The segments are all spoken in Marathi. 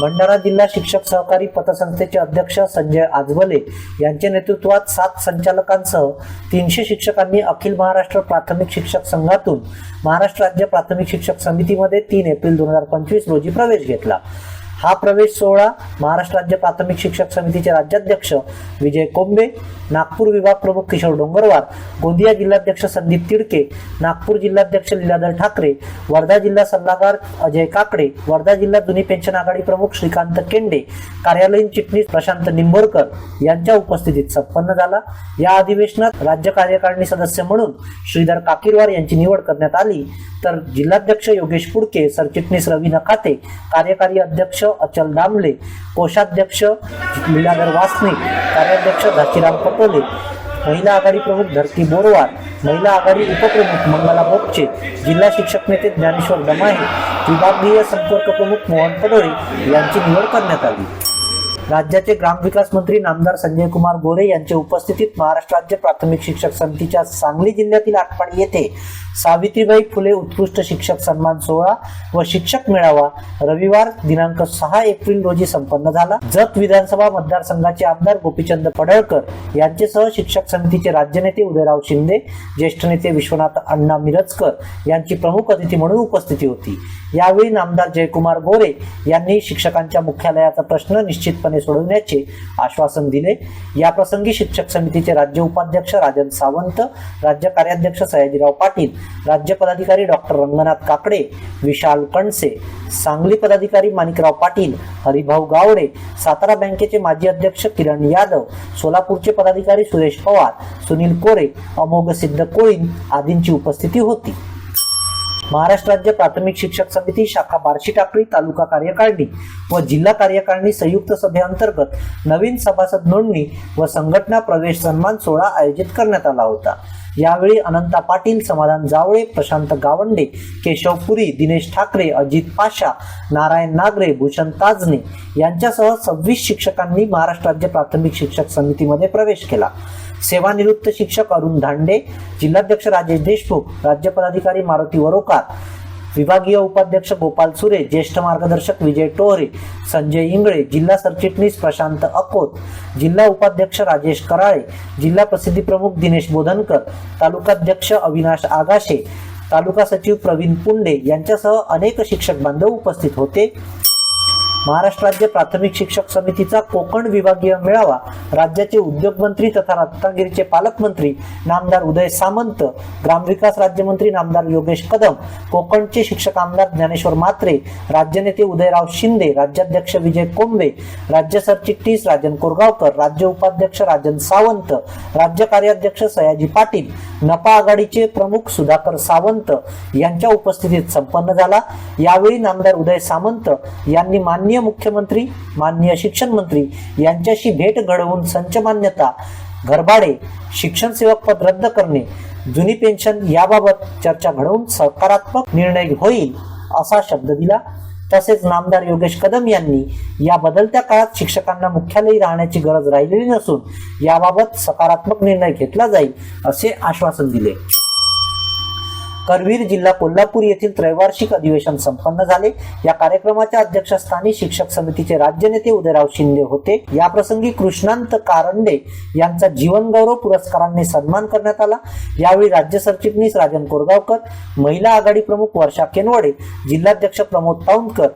भंडारा जिल्हा शिक्षक सहकारी पतसंस्थेचे अध्यक्ष संजय आजवले यांच्या नेतृत्वात सात संचालकांसह तीनशे शिक्षकांनी अखिल महाराष्ट्र प्राथमिक शिक्षक संघातून महाराष्ट्र राज्य प्राथमिक शिक्षक समितीमध्ये तीन एप्रिल दोन हजार पंचवीस रोजी प्रवेश घेतला. हा प्रवेश सोहळा महाराष्ट्र राज्य प्राथमिक शिक्षक समितीचे राज्याध्यक्ष विजय कोंबे नागपूर विभाग प्रमुख किशोर डोंगरवार गोंदिया जिल्हाध्यक्ष संदीप तिडके नागपूर जिल्हाध्यक्ष लीलाधर ठाकरे वर्धा जिल्हा सल्लागार अजय काकडे वर्धा जिल्हा जुनी पेन्शन आघाडी प्रमुख श्रीकांत केंडे कार्यालयीन चिटणीस प्रशांत निंबोरकर यांच्या उपस्थितीत संपन्न झाला. या अधिवेशनात राज्य कार्यकारिणी सदस्य म्हणून श्रीधर काकीरवार यांची निवड करण्यात आली. तर जिल्हाध्यक्ष योगेश पुडके सरचिटणीस रवी नखाते कार्यकारी अध्यक्ष अचल दामले कोषाध्यक्ष लीलाधर वासने कार्याध्यक्ष घाशीराम पटोले महिला आघाडी प्रमुख धरती बोरवार महिला आघाडी उपप्रमुख मंगला बोपचे जिल्हा शिक्षक नेते ज्ञानेश्वर दमाहे विभागीय संपर्क प्रमुख मोहन पडोळे यांची निवड करण्यात आली. राज्याचे ग्रामविकास मंत्री नामदार संजय कुमार गोरे यांच्या उपस्थितीत महाराष्ट्र राज्य प्राथमिक शिक्षक समितीच्या सांगली जिल्ह्यातील आटपाडी येथे सावित्रीबाई फुले उत्कृष्ट शिक्षक सन्मान सोहळा व शिक्षक मेळावा रविवार दिनांक सहा एप्रिल रोजी संपन्न झाला. जत विधानसभा मतदारसंघाचे आमदार गोपीचंद पडळकर यांचेसह शिक्षक समितीचे राज्यनेते उदयराव शिंदे ज्येष्ठ नेते विश्वनाथ अण्णा मिरजकर यांची प्रमुख अतिथी म्हणून उपस्थिती होती. यावेळी नामदार जयकुमार गोरे यांनी शिक्षकांच्या मुख्यालयाचा प्रश्न निश्चितपणे सोडवण्याचे आश्वासन दिले. याप्रसंगी शिक्षक समितीचे राज्य उपाध्यक्ष राजन सावंत राज्य कार्याध्यक्ष सयाजीराव पाटील राज्य पदाधिकारी डॉक्टर रंगनाथ काकडे विशाल कणसे सांगली पदाधिकारी माणिकराव पाटील हरिभाऊ गावडे सातारा बँकेचे माजी अध्यक्ष किरण यादव सोलापूरचे पदाधिकारी सुरेश पवार सुनील कोरे अमोघ सिद्ध कोळीन आदींची उपस्थिती होती. महाराष्ट्र राज्य प्राथमिक शिक्षक समिती शाखा बार्शी टाकळी तालुका कार्यकारिणी व जिल्हा कार्यकारिणी संयुक्त सभेअंतर्गत नवीन सभासद नोंदणी व संघटना प्रवेश सन्मान सोहळा आयोजित करण्यात आला होता. यावेळी अनंता पाटील समाधान जावळे प्रशांत गावंडे केशव पुरी दिनेश ठाकरे अजित पाशा नारायण नागरे भूषण ताजने यांच्यासह सव्वीस शिक्षकांनी महाराष्ट्र राज्य प्राथमिक शिक्षक समितीमध्ये प्रवेश केला. सेवानिवृत्त शिक्षक अरुण धांडे जिल्हाध्यक्ष राजेश देशमुख राज्य पदाधिकारी मारुती वरोकार विभागीय उपाध्यक्ष गोपाल सुरे ज्येष्ठ मार्गदर्शक विजय टोहरे संजय इंगळे जिल्हा सरचिटणीस प्रशांत अकोत जिल्हा उपाध्यक्ष राजेश कराळे जिल्हा प्रसिद्धी प्रमुख दिनेश बोधनकर तालुकाध्यक्ष अविनाश आगाशे तालुका सचिव प्रवीण पुंडे यांच्यासह अनेक शिक्षक बांधव उपस्थित होते. महाराष्ट्र राज्य प्राथमिक शिक्षक समितीचा कोकण विभागीय मेळावा राज्याचे उद्योगमंत्री तथा रत्नागिरीचे पालकमंत्री नामदार उदय सामंत ग्रामविकास राज्यमंत्री नामदार योगेश कदम कोकणचे शिक्षक आमदार ज्ञानेश्वर मात्रे राज्यनेते उदयराव शिंदे राज्याध्यक्ष विजय कोंबे राज्य सरचिटणीस राजन कोरगावकर राज्य उपाध्यक्ष राजन सावंत राज्य कार्याध्यक्ष सयाजी पाटील नपा आघाडीचे प्रमुख सुधाकर सावंत यांच्या उपस्थितीत संपन्न झाला. यावेळी नामदार उदय सामंत यांनी माननीय मुख्यमंत्री माननीय शिक्षण मंत्री यांच्याशी भेट घडवून संचमान्यता घरभाडे शिक्षण सेवक पद रद्द करणे जुनी पेन्शन याबाबत चर्चा घडवून सकारात्मक निर्णय होईल असा शब्द दिला. तसेच नामदार योगेश कदम यांनी या बदलत्या काळात शिक्षकांना मुख्यालयी राहण्याची गरज राहिलेली नसून याबाबत सकारात्मक निर्णय घेतला जाईल असे आश्वासन दिले. करवीर जिल्हा कोल्हापूर येथील त्रैवार्षिक अधिवेशन संपन्न झाले. या कार्यक्रमाच्या अध्यक्षस्थानी शिक्षक समितीचे राज्य नेते उदयराव शिंदे होते. या प्रसंगी कृष्णांत कारंडे यांचा जीवनगौरव पुरस्कारांनी सन्मान करण्यात आला. यावेळी राज्य सरचिटणीस राजन कोरगावकर महिला आघाडी प्रमुख वर्षा केनवडे जिल्हाध्यक्ष प्रमोद पाऊंडकर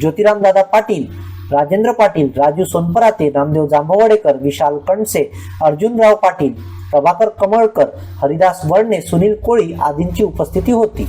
ज्योतिरामदादा पाटील राजेंद्र पाटील राजू सोनपराते नामदेव जांभवडेकर विशाल कणसे अर्जुनराव पाटील प्रभाकर कमळकर हरिदास वळणे सुनील कोळी आदींची उपस्थिती होती.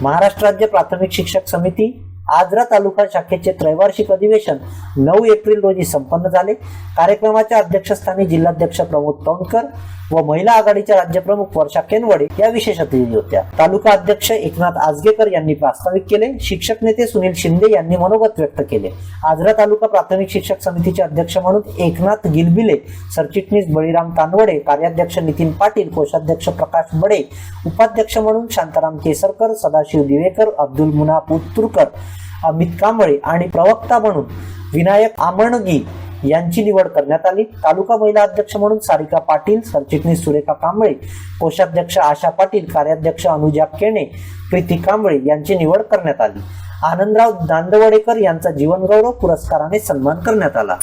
महाराष्ट्र राज्य प्राथमिक शिक्षक समिती आजरा तालुका शाखेचे त्रैवार्षिक अधिवेशन नऊ एप्रिल रोजी संपन्न झाले. कार्यक्रमाच्या अध्यक्षस्थानी जिल्हाध्यक्ष प्रमोद तौंडकर व महिला आघाडीच्या राज्यप्रमुख वर्षा केनवडे या विशेष अतिथी होत्या. तालुका अध्यक्ष एकनाथ आजगेकर यांनी प्रास्ताविक केले. शिक्षक नेते सुनील शिंदे यांनी मनोगत व्यक्त केले. आजरा तालुका प्राथमिक शिक्षक समितीचे अध्यक्ष म्हणून एकनाथ गिलबिले सरचिटणीस बळीराम तानवडे कार्याध्यक्ष नितीन पाटील कोषाध्यक्ष प्रकाश बडे उपाध्यक्ष म्हणून शांताराम केसरकर सदाशिव दिवेकर अब्दुल मुना पुतुरकर अमित कांबळे आणि प्रवक्ता म्हणून विनायक आमणगी यांची निवड करण्यात आली. तालुका महिला अध्यक्ष म्हणून सारिका पाटील सरचिटणीस सुरेखा कांबळे कोषाध्यक्ष आशा पाटील कार्याध्यक्ष अनुजा केणे प्रीती कांबळे यांची निवड करण्यात आली. आनंदराव दांदवडेकर यांचा जीवनगौरव पुरस्काराने सन्मान करण्यात आला.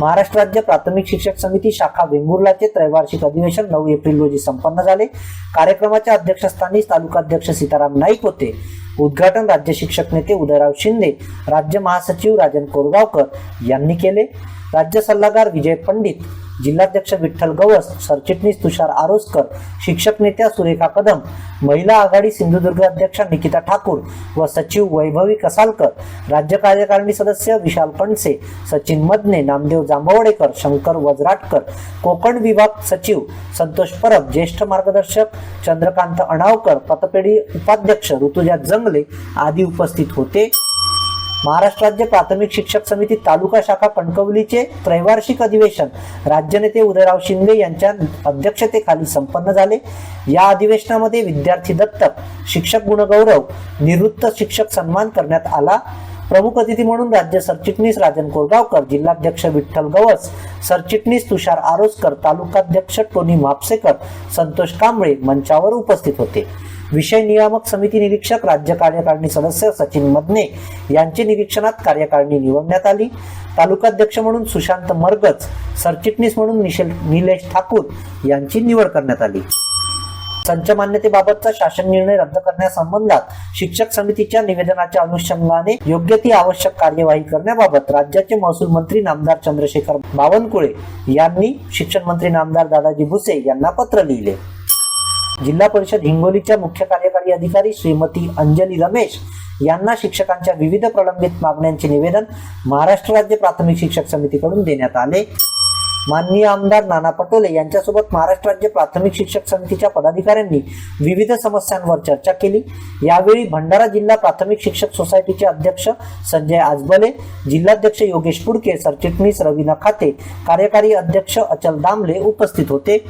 महाराष्ट्र राज्य प्राथमिक शिक्षक समिती शाखा वेंगुर्लाचे त्रैवार्षिक अधिवेशन नऊ एप्रिल रोजी संपन्न झाले. कार्यक्रमाच्या अध्यक्षस्थानी तालुकाध्यक्ष सीताराम नाईक होते. उद्घाटन राज्य शिक्षक नेते उदयराव शिंदे राज्य महासचिव राजन कोरगावकर यांनी केले. राज्य सल्लागार विजय पंडित जिल्हाध्यक्ष विठ्ठल गवस सरचिटणीस तुषार आरोसकर शिक्षक नेत्या सुरेखा कदम महिला आघाडी सिंधुदुर्ग अध्यक्षा निकिता ठाकूर व सचिव वैभवी कसालकर राज्य कार्यकारिणी सदस्य विशाल पणसे सचिन मदने नामदेव जांभवडेकर शंकर वजराटकर कोकण विभाग सचिव संतोष परब ज्येष्ठ मार्गदर्शक चंद्रकांत अणावकर पतपेढी उपाध्यक्ष ऋतुजा जंगले आदी उपस्थित होते. महाराष्ट्र राज्य प्राथमिक शिक्षक समिती तालुका शाखा कणकवलीचे त्रैवार्षिक अधिवेशन. राज्यनेते उदयराव शिंदे यांच्या अध्यक्षतेखाली संपन्न झाले. या अधिवेशनामध्ये विद्यार्थी दत्तक शिक्षक गुणगौरव निवृत्त शिक्षक सन्मान करण्यात आला. प्रमुख अतिथी म्हणून राज्य सरचिटणीस राजन कोरगावकर जिल्हाध्यक्ष विठ्ठल गवस सरचिटणीस तुषार आरोसकर तालुकाध्यक्ष टोनी म्हापसेकर संतोष कांबळे मंचावर उपस्थित होते. विषय नियामक समिती निरीक्षक राज्य कार्यकारिणी सदस्य सचिन मदने यांचे निरीक्षणात कार्यकारिणी निवडण्यात आली. तालुकाध्यक्ष म्हणून सुशांत मरगज सरचिटणीस म्हणून निशेल निलेश ठाकूर यांची निवड करण्यात आली. संच मान्यतेबाबतचा शासन निर्णय रद्द करण्यासंबंधात शिक्षक समितीच्या निवेदनाच्या अनुषंगाने योग्य ती आवश्यक कार्यवाही करण्याबाबत राज्याचे महसूल मंत्री नामदार चंद्रशेखर बावनकुळे यांनी शिक्षण मंत्री नामदार दादाजी भुसे यांना पत्र लिहिले. जिल्हा परिषद हिंगोलीच्या मुख्य कार्यकारी अधिकारी श्रीमती अंजली रमेश यांना शिक्षकांच्या विविध प्रलंबित मागण्यांचे निवेदन महाराष्ट्र राज्य प्राथमिक शिक्षक समितीकडून देण्यात आले. माननीय आमदार नाना पटोले यांच्यासोबत महाराष्ट्र राज्य प्राथमिक शिक्षक समितीच्या पदाधिकाऱ्यांनी विविध समस्यांवर चर्चा केली. यावेळी भंडारा जिल्हा प्राथमिक शिक्षक सोसायटीचे अध्यक्ष संजय आजबले जिल्हाध्यक्ष योगेश पुडके सरचिटणीस रवीना खाते कार्यकारी अध्यक्ष अचल दामले उपस्थित होते.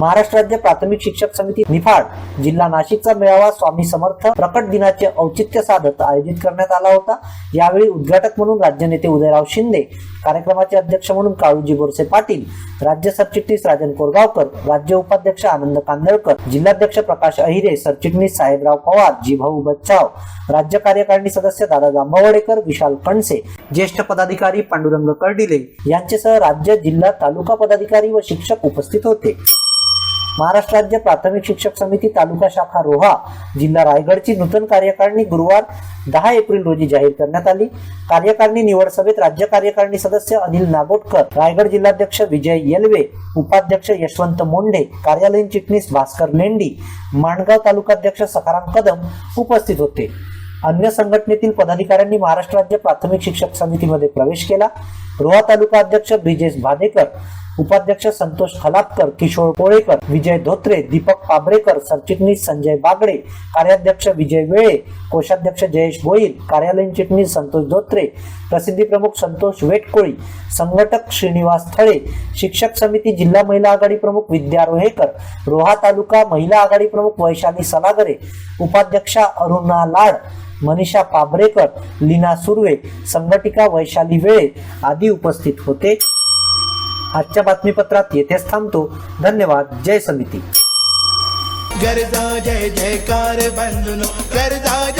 महाराष्ट्र राज्य प्राथमिक शिक्षक समिती निफाड जिल्हा नाशिकचा मेळावा स्वामी समर्थ प्रकट दिनाचे औचित्य साधत आयोजित करण्यात आला होता. यावेळी उद्घाटक म्हणून राज्यनेते उदयराव शिंदे कार्यक्रमाचे अध्यक्ष म्हणून काळूजी बोरसे पाटील राज्य सरचिटणीस राजन कोरगावकर राज्य उपाध्यक्ष आनंद कांदळकर जिल्हाध्यक्ष प्रकाश अहिरे सरचिटणीस साहेबराव पवार जिभाऊ बच्चाव राज्य कार्यकारिणी सदस्य दादा जांभवडेकर विशाल कणसे ज्येष्ठ पदाधिकारी पांडुरंग कर्डिले यांच्यासह राज्य जिल्हा तालुका पदाधिकारी व शिक्षक उपस्थित होते. महाराष्ट्र राज्य प्राथमिक शिक्षक समिती तालुका शाखा रोहा जिल्हा रायगडची नूतन कार्यकारिणी गुरुवार दहा एप्रिल रोजी जाहीर करण्यात आली. कार्यकारिणी निवड सभेत राज्य कार्यकारिणी सदस्य अनिल नागोटकर रायगड जिल्हाध्यक्ष विजय येलवे उपाध्यक्ष यशवंत मोंढे कार्यालयीन चिटणीस भास्कर लेंडी माणगाव तालुकाध्यक्ष सखाराम कदम उपस्थित होते. अन्य संघटनेतील पदाधिकाऱ्यांनी महाराष्ट्र राज्य प्राथमिक शिक्षक समितीमध्ये प्रवेश केला. रोहा तालुका अध्यक्ष ब्रिजेश भादेकर उपाध्यक्ष संतोष खलापकर किशोर कोळेकर विजय धोत्रे दीपक पाबरेकर सरचिटणीस संजय बागडे कार्याध्यक्ष विजय वेळे कोषाध्यक्ष जयेश गोईल कार्यालयीन चिटणीस संतोष धोत्रे प्रसिद्धी प्रमुख संतोष वेटकोळी संघटक श्रीनिवास थळे शिक्षक समिती जिल्हा महिला आघाडी प्रमुख विद्या रोहेकर रोहा तालुका महिला आघाडी प्रमुख वैशाली सलागरे उपाध्यक्षा अरुणा लाड मनीषा पाबरेकर लीना सुर्वे संघटिका वैशाली वेळे आदी उपस्थित होते. आजच्या बातमीपत्रात येथेच थांबतो. धन्यवाद. जय समिती. गरजा जय जयकार बंधुनो गरजा